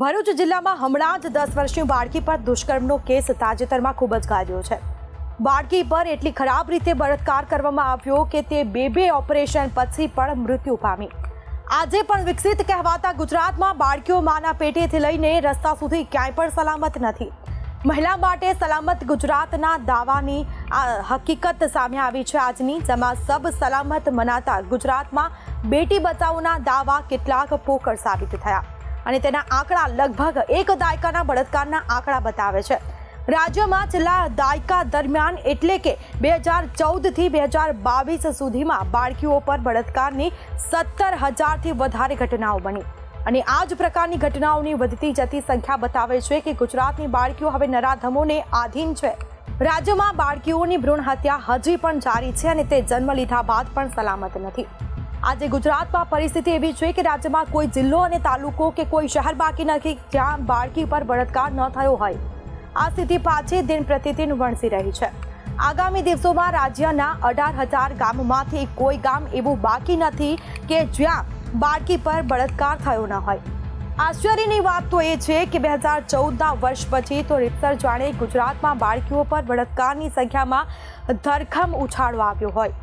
ભરૂચ જિલ્લામાં હમણાં જ દસ વર્ષની બાળકી પર દુષ્કર્મનો કેસ તાજેતરમાં ખૂબ જ ગાજ્યો છે. બાળકી પર એટલી ખરાબ રીતે બળાત્કાર કરવામાં આવ્યો કે તે બે બે ઓપરેશન પછી પણ મૃત્યુ પામી. આજે પણ વિકસિત કહેવાતા ગુજરાતમાં બાળકીઓ માના પેટેથી લઈને રસ્તા સુધી ક્યાંય પણ સલામત નથી. મહિલા માટે સલામત ગુજરાતના દાવાની આ હકીકત સામે આવી છે આજની, જેમાં સબ સલામત મનાતા ગુજરાતમાં બેટી બચાવોના દાવા કેટલાક પોકળ સાબિત થયા. અને તેના આંકડા લગભગ એક દાયકાના બળાત્કારના આંકડા બતાવે છે. રાજ્યમાં છેલ્લા દાયકા દરમિયાન એટલે કે બે હજાર ચૌદથી બે હજાર બાવીસ સુધીમાં બાળકીઓ પર બળાત્કારની સત્તર હજારથી વધારે ઘટનાઓ બની. અને આ જ પ્રકારની ઘટનાઓની વધતી જતી સંખ્યા બતાવે છે કે ગુજરાતની બાળકીઓ હવે નરાધમોને આધીન છે. રાજ્યમાં બાળકીઓની ભ્રૂણ હત્યા હજી પણ જારી છે અને તે જન્મ લીધા બાદ પણ સલામત નથી. આજે ગુજરાતમાં પરિસ્થિતિ એવી છે કે રાજ્યમાં કોઈ જિલ્લો અને તાલુકો કે કોઈ શહેર બાકી નથી, જ્યાં બાળકી પર બળાત્કાર ન થયો હોય. આ સ્થિતિ પાછી દિન પ્રતિદિન વણસી રહી છે. આગામી દિવસોમાં રાજ્યના અઢાર હજાર ગામમાંથી કોઈ ગામ એવું બાકી નથી કે જ્યાં બાળકી પર બળાત્કાર થયો ન હોય. આશ્ચર્યની વાત તો એ છે કે બે હજાર ચૌદના વર્ષ પછી તો રીતસર જાણે ગુજરાતમાં બાળકીઓ પર બળાત્કારની સંખ્યામાં ધરખમ ઉછાળો આવ્યો હોય.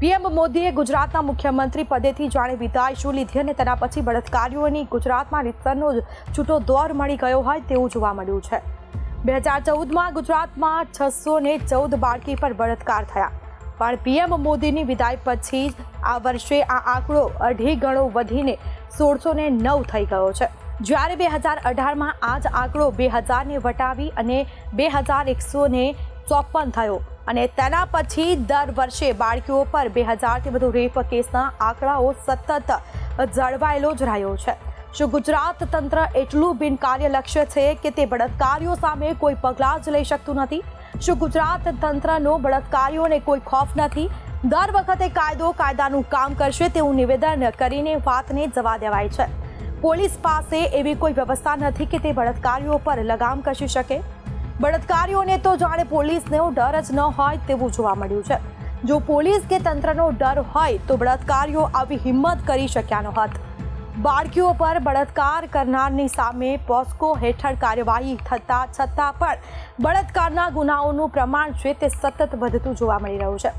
પીએમ મોદીએ ગુજરાતના મુખ્યમંત્રી પદેથી જાણે વિદાય શું લીધી અને તેના પછી બળાત્કારીઓની ગુજરાતમાં રીતસરનો છૂટો દોર મળી ગયો હોય તેવું જોવા મળ્યું છે. બે હજાર ચૌદમાં ગુજરાતમાં છસો ને ચૌદ બાળકી પર બળાત્કાર થયા. પણ પીએમ મોદીની વિદાય પછી આ વર્ષે આ આંકડો અઢી ગણો વધીને સોળસો ને નવ થઈ ગયો છે. જ્યારે બે હજાર અઢારમાં આ જ આંકડો બે હજારને વટાવી અને બે હજાર એકસો ને ચોપન થયો. અને તેના પછી દર વર્ષે બાળકીઓ પર બે હજારથી વધુ રેપ કેસના આંકડાઓ સતત જળવાયેલો જ રહ્યો છે. શું ગુજરાત તંત્ર એટલું બિનકાર્યલક્ષ્ય છે કે તે બળાત્કારીઓ સામે કોઈ પગલાં જ લઈ શકતું નથી? શું ગુજરાત તંત્રનો બળાત્કારીઓને કોઈ ખોફ નથી? દર વખતે કાયદો કાયદાનું કામ કરશે તેવું નિવેદન કરીને વાતને જવા દેવાય છે. પોલીસ પાસે એવી કોઈ વ્યવસ્થા નથી કે તે બળાત્કારીઓ પર લગામ કસી શકે? બળાત્કારીઓને તો જાણે પોલીસનો ડર જ ન હોય તેવું જોવા મળ્યું છે. જો પોલીસ કે તંત્રનો ડર હોય તો બળાત્કારીઓ આવી હિંમત કરી શક્યા ન હોત. બાળકીઓ પર બળાત્કાર કરનારની સામે પોસ્કો હેઠળ કાર્યવાહી થતા છતાં પણ બળાત્કારના ગુનાઓનું પ્રમાણ છે તે સતત વધતું જોવા મળી રહ્યું છે.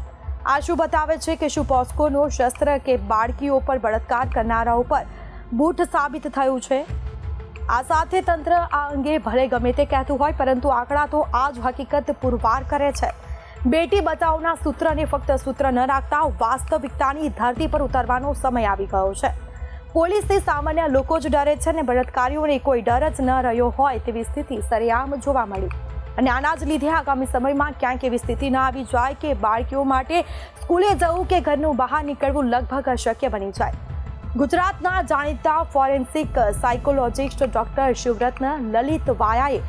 આ શું બતાવે છે કે શું પોસ્કોનો શસ્ત્ર કે બાળકીઓ પર બળાત્કાર કરનારાઓ પર બૂટ સાબિત થયું છે? આ સાથે તંત્ર આ અંગે ભલે ગમે તે કહેતું હોય, પરંતુ આંકડા તો આ જ હકીકત પુરવાર કરે છે. બેટી બચાવના સૂત્રને ફક્ત સૂત્ર ન રાખતા, વાસ્તવિકતાની ધરતી પર ઉતરવાનો સમય આવી ગયો છે. પોલીસથી સામાન્ય લોકો જ ડરે છે અને બળાત્કારીઓને કોઈ ડર જ ન રહ્યો હોય તેવી સ્થિતિ સરેઆમ જોવા મળી. અને આના જ લીધે આગામી સમયમાં ક્યાંક એવી સ્થિતિ ન આવી જાય કે બાળકીઓ માટે સ્કૂલે જવું કે ઘરનું બહાર નીકળવું લગભગ અશક્ય બની જાય. ગુજરાતના જાણીતા forensic psychologist doctor Shivratna Lalit વાયાએ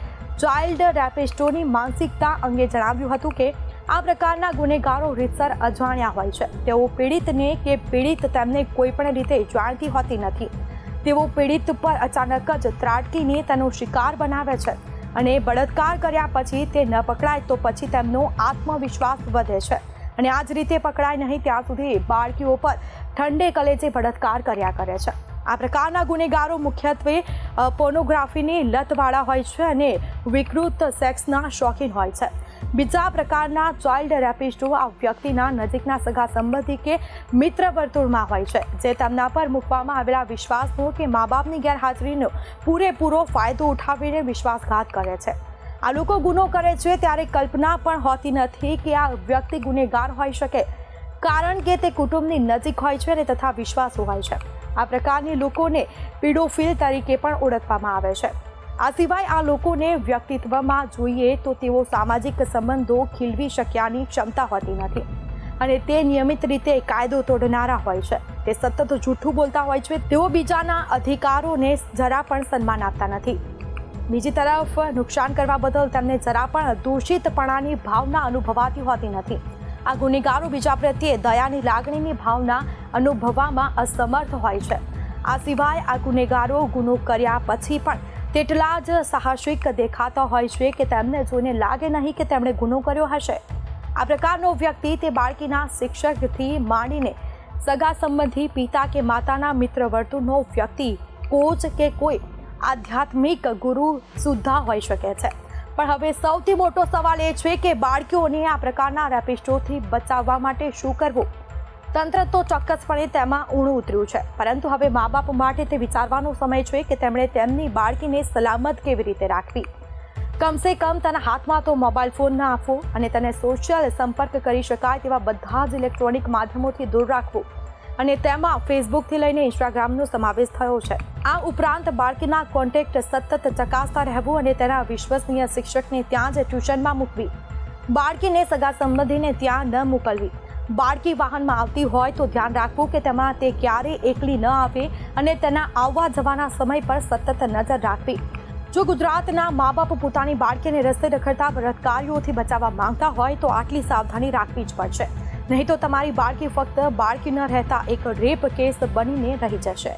child રેપિસ્ટોની માનસિકતા અંગે જણાવ્યું હતું કે આ પ્રકારના ગુનેગારો રીતસર અજાણ્યા હોય છે. તેઓ પીડિતને કે પીડિત તેમને કોઈપણ રીતે જાણતી હોતી નથી. તેઓ પીડિત પર અચાનક જ ત્રાટકીને તેનો શિકાર બનાવે છે અને બળાત્કાર કર્યા પછી તે ન પકડાય તો પછી તેમનો આત્મવિશ્વાસ વધે છે. અને આ જ રીતે પકડાય નહીં ત્યાં સુધી બાળકીઓ પર ઠંડે કલેજે બળાત્કાર કર્યા કરે છે. આ પ્રકારના ગુનેગારો મુખ્યત્વે પોર્નોગ્રાફીની લતવાળા હોય છે અને વિકૃત સેક્સના શોખીન હોય છે. બીજા પ્રકારના ચાઇલ્ડ રેપિસ્ટો આ વ્યક્તિના નજીકના સગા સંબંધી કે મિત્ર વર્તુળમાં હોય છે, જે તેમના પર મૂકવામાં આવેલા વિશ્વાસનો કે મા બાપની ગેરહાજરીનો પૂરેપૂરો ફાયદો ઉઠાવીને વિશ્વાસઘાત કરે છે. આ લોકો ગુનો કરે છે ત્યારે કલ્પના પણ હોતી નથી કે આ વ્યક્તિ ગુનેગાર હોઈ શકે. કારણ કે તે કુટુંબની નજીક હોય છે અને તથા વિશ્વાસુ હોય છે. આ પ્રકારની લોકોને પીડોફિલ તરીકે પણ ઓળખવામાં આવે છે. આ સિવાય આ લોકોને વ્યક્તિત્વમાં જોઈએ તો તેઓ સામાજિક સંબંધો ખીલવી શક્યાની ક્ષમતા હોતી નથી. અને તે નિયમિત રીતે કાયદો તોડનારા હોય છે. તે સતત જૂઠું બોલતા હોય છે. તેઓ બીજાના અધિકારોને જરા પણ સન્માન આપતા નથી. બીજી તરફ નુકસાન કરવા બદલ તેમને જરા પણ દૂષિતપણાની ભાવના અનુભવાતી હોતી નથી. આ ગુનેગારો બીજા પ્રત્યે દયાની લાગણીની ભાવના અનુભવવામાં અસમર્થ હોય છે. આ સિવાય આ ગુનેગારો ગુનો કર્યા પછી પણ તેટલા જ સાહસિક દેખાતા હોય છે કે તેમને જોઈને લાગે નહીં કે તેમણે ગુનો કર્યો હશે. આ પ્રકારનો વ્યક્તિ તે બાળકીના શિક્ષકથી માંડીને સગા સંબંધી પિતા કે માતાના મિત્ર વર્તુળનો વ્યક્તિ, કોચ કે કોઈ આધ્યાત્મિક ગુરુ સુદ્ધા હોઈ શકે છે. પણ હવે સૌથી મોટો સવાલ એ છે કે બાળકીઓને આ પ્રકારના રેપિસ્ટોથી બચાવવા માટે શું કરવું? તંત્ર તો ચોક્કસપણે તેમાં ઊણું ઉતર્યું છે. પરંતુ હવે મા બાપ માટે તે વિચારવાનો સમય છે કે તેમણે તેમની બાળકીને સલામત કેવી રીતે રાખવી? કમસે કમ તેના હાથમાં તો મોબાઈલ ફોન ના આપવો અને તેને સોશિયલ સંપર્ક કરી શકાય તેવા બધા જ ઇલેક્ટ્રોનિક માધ્યમોથી દૂર રાખવું. અને તેમાં ફેસબુકથી લઈને ઇન્સ્ટાગ્રામનો સમાવેશ થયો છે. આ ઉપરાંત બાળકીના કોન્ટેક્ટ સતત ચકાસતા રહેવું અને તેના વિશ્વસનીય શિક્ષકને ત્યાં જ ટ્યુશનમાં મૂકવી. બાળકીને સગા સંબંધીને ત્યાં ન મોકલવી. બાળકી વાહનમાં આવતી હોય તો ધ્યાન રાખવું કે તેમાં તે ક્યારે એકલી ન આવે અને તેના આવવા જવાના સમય પર સતત નજર રાખવી. જો ગુજરાતના મા બાપ પોતાની બાળકીને રસ્તે રખડતા બળાત્કારીઓથી બચાવવા માંગતા હોય તો આટલી સાવધાની રાખવી જ પડશે. નહીં તો તમારી બાળકી ફક્ત બાળકી ન રહેતા એક રેપ કેસ બનીને રહી જશે.